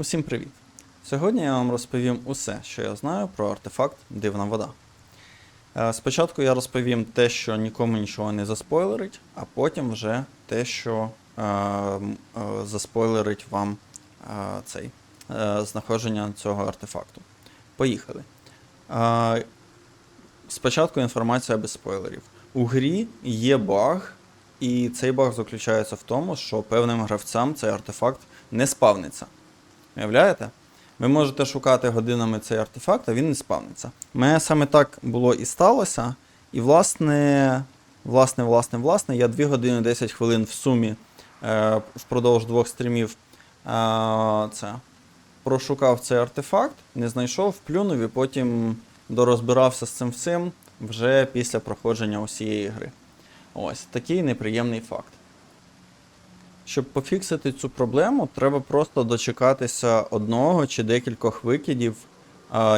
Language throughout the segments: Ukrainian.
Усім привіт! Сьогодні я вам розповім усе, що я знаю про артефакт Дивна вода. Е, Спочатку я розповім те, що нікому нічого не заспойлерить, а потім вже те, що е, е, заспойлерить вам е, цей е, знаходження цього артефакту. Поїхали. Е, Спочатку інформація без спойлерів. У грі є баг, і цей баг заключається в тому, що певним гравцям цей артефакт не спавниться. Уявляєте? Ви можете шукати годинами цей артефакт, а він не спавниться. У мене саме так було і сталося. І власне, власне, власне, власне, я 2 години 10 хвилин в сумі е, впродовж двох стрімів е, це, прошукав цей артефакт, не знайшов, плюнув і потім дорозбирався з цим всім вже після проходження усієї гри. Ось такий неприємний факт. Щоб пофіксити цю проблему, треба просто дочекатися одного чи декількох викидів.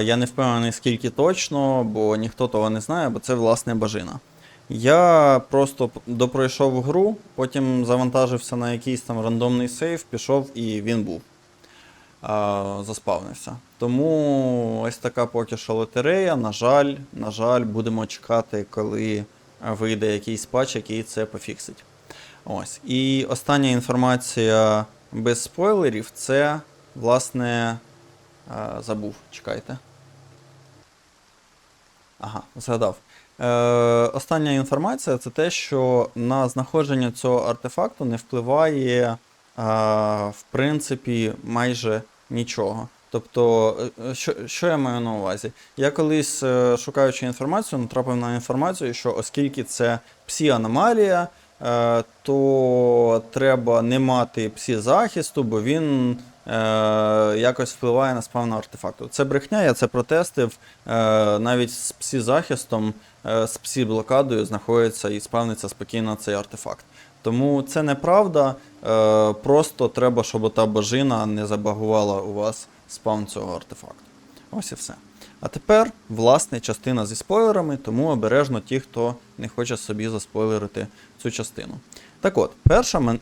Я не впевнений, скільки точно, бо ніхто того не знає, бо це власне бажина. Я просто допройшов гру, потім завантажився на якийсь там рандомний сейф, пішов і він був. Заспавнився. Тому ось така поки що лотерея. На жаль, на жаль, будемо чекати, коли вийде якийсь патч, який це пофіксить. Ось. І остання інформація без спойлерів це, власне, е, забув. Чекайте. Ага, згадав. Е, остання інформація це те, що на знаходження цього артефакту не впливає, е, в принципі, майже нічого. Тобто, е, що, що я маю на увазі? Я колись, е, шукаючи інформацію, натрапив на інформацію, що оскільки це псі-аномалія, е, то треба не мати псі-захисту, бо він е, якось впливає на спавн артефакту. Це брехня, я це протестив. Е, навіть з псі-захистом, е, з псі-блокадою знаходиться і спавниться спокійно цей артефакт. Тому це неправда. Е, просто треба, щоб та божина не забагувала у вас спавн цього артефакту. Ось і все. А тепер, власне, частина зі спойлерами, тому обережно ті, хто не хоче собі заспойлерити цю частину. Так от, перша мен...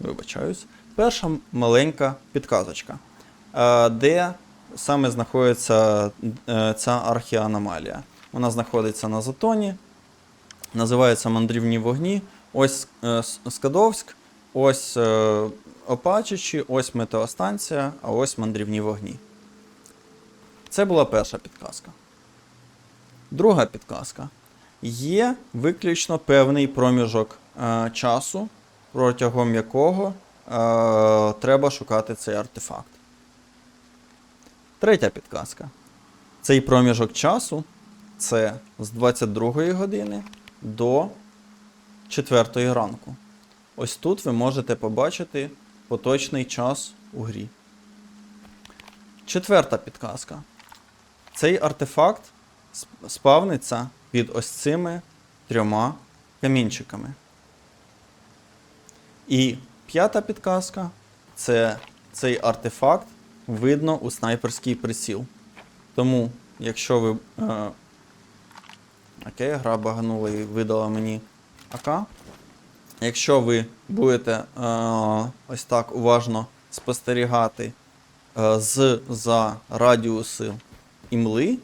вибачаюсь, перша маленька підказочка, е, де саме знаходиться е, ця архіаномалія. Вона знаходиться на затоні, називається Мандрівні вогні. Ось е, Скадовськ, ось Опачичі, ось метеостанція, а ось мандрівні вогні. Це була перша підказка. Друга підказка. Є виключно певний проміжок е, часу, протягом якого е, треба шукати цей артефакт. Третя підказка. Цей проміжок часу це з 22 години до 4 ранку. Ось тут ви можете побачити поточний час у грі. Четверта підказка. Цей артефакт сп- спавниться під ось цими трьома камінчиками. І п'ята підказка це цей артефакт видно у снайперський приціл. Тому, якщо ви. Е, окей, гра баганула і видала мені АК. Якщо ви будете е, ось так уважно спостерігати е, з за радіуси імли,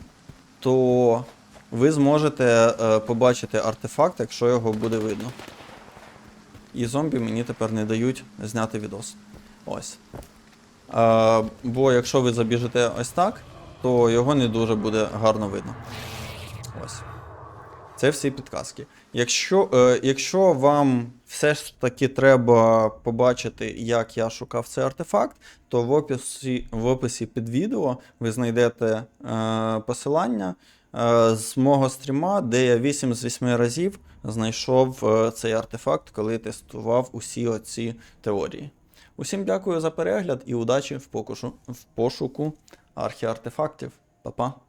то ви зможете е, побачити артефакт, якщо його буде видно. І зомбі мені тепер не дають зняти відос. Ось. Е, бо якщо ви забіжите ось так, то його не дуже буде гарно видно. Ось. Це всі підказки. Якщо, е, якщо вам все ж таки треба побачити, як я шукав цей артефакт, то в описі, в описі під відео ви знайдете е, посилання е, з мого стріма, де я 8 з 8 разів знайшов е, цей артефакт, коли тестував усі оці теорії. Усім дякую за перегляд і удачі в, покушу, в пошуку архіартефактів. Па-па!